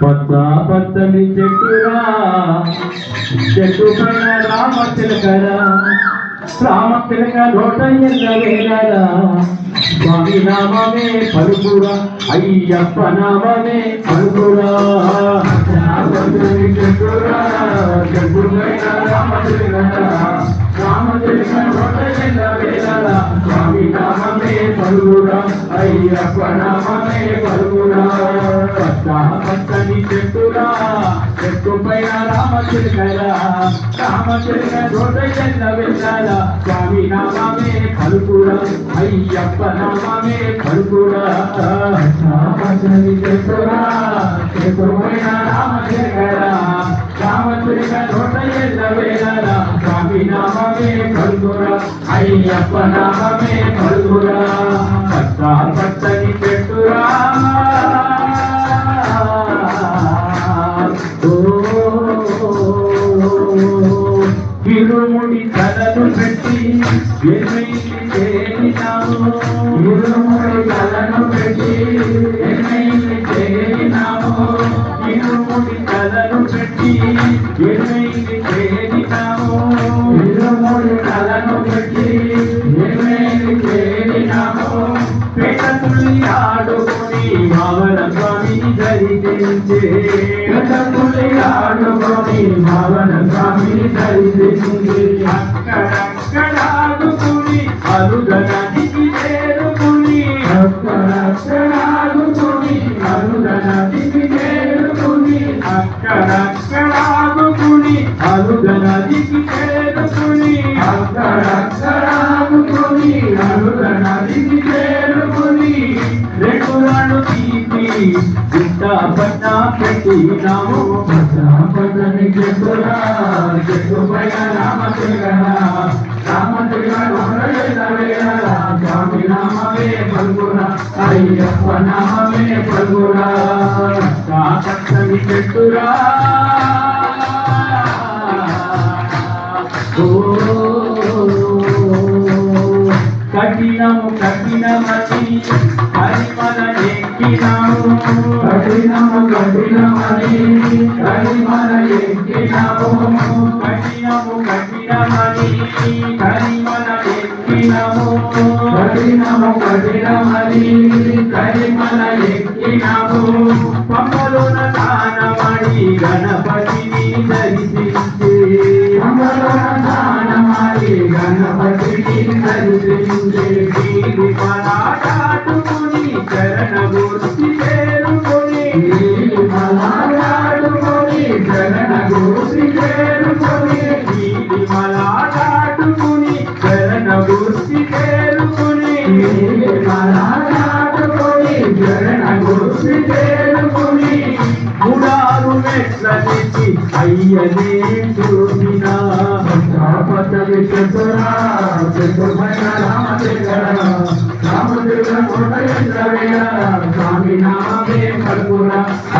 పచ్చా పచ్చని చెట్టురా చెట్టు పైన రామ తిలకరా రామ తిలక నోట ఎల్ల స్వామి నామమే పలుకురా అయ్యప్ప నామమే పలుకురా. పచ్చని చెట్టురా చెట్టు పైన రామ తిలకరా రామ తిలక నోట ఎల్ల అయ్యప్ప నామమే పలుకురా పచ్చ పచ్చని చెట్టురా చెట్టు పైన రామ చిలకరా రామ చిలక స్వామి నామే పలుకురా అయ్యప్ప నామే పలుకురా పచ్చని చెట్టురా చెట్టు పైన రామ చిలకరా రామ చిలక నోట ఎల్ల వేలరా స్వామి నామమే పలుకురా అయ్యప్ప నామమే పలుకురా పచ్చ పచ్చని చెట్టురా ఇరుముడి కలలు పెట్టి ఎన్నైంది ఆడుకొని భవన స్వామిని ధరించే అక్కడక్కడ ఆడుకుని అరుదనదికి చేరుకుని అక్కడక్కడ ఆడుకుని అరుదనదికి చేరుకుని అక్కడక్కడ ఆడుకుని అరుదనదికి పట్ట పెట్టినాము పట్టని చెప్పురా చెట్టు పైన రామ తిరగరా రామ తిరగరా స్వామి నామమే పలుకురా. అయ్యప్ప నామే పలుకురా. పట్టని చెట్టురా ఓ కఠినము కఠినమని హరిమల ఎక్కినాము కఠినము కఠినమని హరిమల ఎక్కినాము కఠినము కఠినమని హరిమల ఎక్కినాము కఠినము కఠినమని హరిమల ఎక్కినాము పమ్మలోన దానమణి గణపతిని దర్శించే. పమ్మలోన అయ్యనే చూసినా. పచ్చని చెట్టురా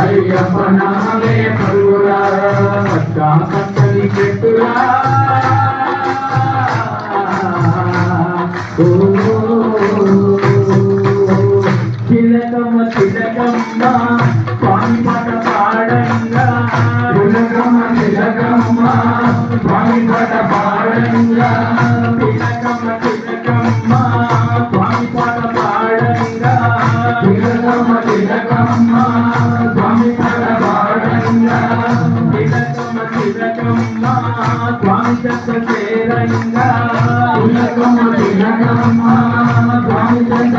అయ్యప్ప నామే పలుకురా పచ్చ పచ్చని చెట్టురా తిలకమ్మ తిలకమ్మ స్వామి పాట పాడంగా తిలకమ్మ తిలకమ్మ స్వామి పాట పాడంగా తిలకమ్మ తిలకమ్మ స్వామి పాట పాడంగా తిలకమ్మ తిలకమ్మ స్వామి చెత్త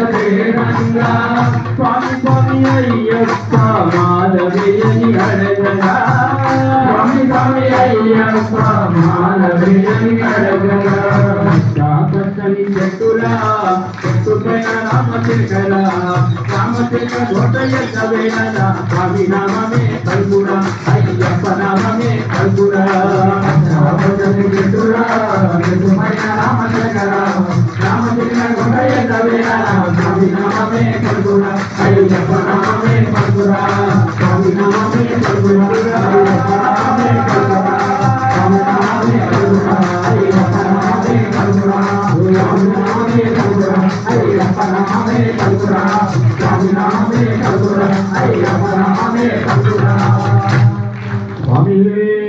స్వామి అయ్యప్ప మాధవేయని అడగగా స్వామి స్వామి అయ్యప్ప మాధవేయని అడగగా పచ్చని చెట్టు పైన స్వామి అయ్యప్ప పచ్చని చెట్టు పైన నామమే అయ్యప్ప నామమే స్వామి అయ్యప్ప స్వామి అయ్యప్ప స్వామి అయ్యప్ప నామే స్వామి నామే అయ్యప్ప నామే స్వామి